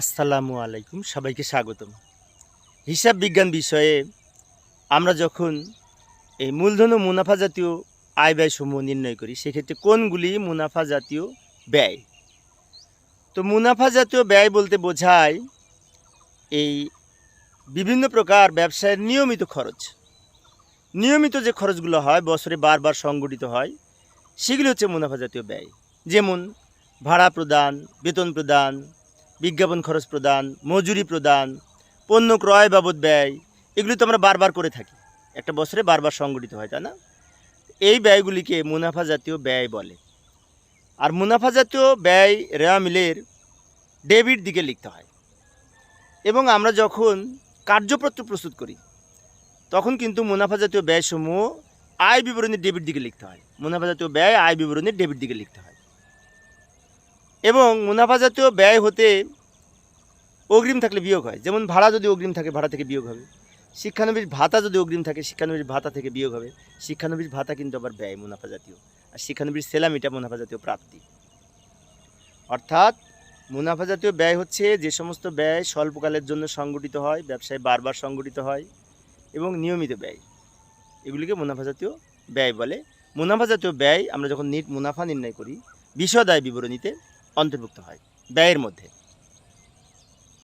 আসসালামু আলাইকুম, সবাইকে স্বাগতম। হিসাব বিজ্ঞান বিষয়ে আমরা যখন এই মূলধন ও মুনাফা জাতীয় আয় ব্যয় সমূহ নির্ণয় করি, সেক্ষেত্রে কোনগুলি মুনাফা জাতীয় ব্যয়? তো মুনাফা জাতীয় ব্যয় বলতে বোঝায় এই বিভিন্ন প্রকার ব্যবসায়ের নিয়মিত খরচ। নিয়মিত যে খরচগুলো হয়, বছরে বারবার সংগঠিত হয়, সেগুলি হচ্ছে মুনাফা জাতীয় ব্যয়। যেমন ভাড়া প্রদান, বেতন প্রদান বিজ্ঞাপন খরচ প্রদান, মজুরি প্রদান, পণ্য ক্রয় বাবদ ব্যয়, এগুলি তো আমরা বারবার করে থাকি। একটা বছরে বারবার সংগঠিত হয়, তাই না? এই ব্যয়গুলিকে মুনাফা জাতীয় ব্যয় বলে। আর মুনাফা জাতীয় ব্যয় রেওয়া মিলের ডেবিট দিকে লিখতে হয়। এবং আমরা যখন কার্যপত্র প্রস্তুত করি, তখন কিন্তু মুনাফা জাতীয় ব্যয়সমূহ আয় বিবরণীর ডেবিট দিকে লিখতে হয়। মুনাফা জাতীয় ব্যয় আয় বিবরণীর ডেবিট দিকে লিখতে হয়। এবং মুনাফা জাতীয় ব্যয় হতে অগ্রিম থাকলে বিয়োগ হয়। যেমন ভাড়া যদি অগ্রিম থাকে, ভাড়া থেকে বিয়োগ হবে। শিক্ষানবিশ ভাতা যদি অগ্রিম থাকে, শিক্ষানবিশ ভাতা থেকে বিয়োগ হবে। শিক্ষানবিশ ভাতা কিন্তু আবার ব্যয়, মুনাফা জাতীয়। আর শিক্ষানবিশ সেলাম, এটা মুনাফা জাতীয় প্রাপ্তি। অর্থাৎ মুনাফা জাতীয় ব্যয় হচ্ছে যে সমস্ত ব্যয় স্বল্পকালের জন্য সংগঠিত হয়, ব্যবসায় বারবার সংগঠিত হয় এবং নিয়মিত ব্যয়। এগুলিকে মুনাফা জাতীয় ব্যয় বলে। মুনাফা জাতীয় ব্যয় আমরা যখন নিট মুনাফা নির্ণয় করি বিশদ আয় বিবরণীতে অন্তর্ভুক্ত হয় ব্যয়ের মধ্যে।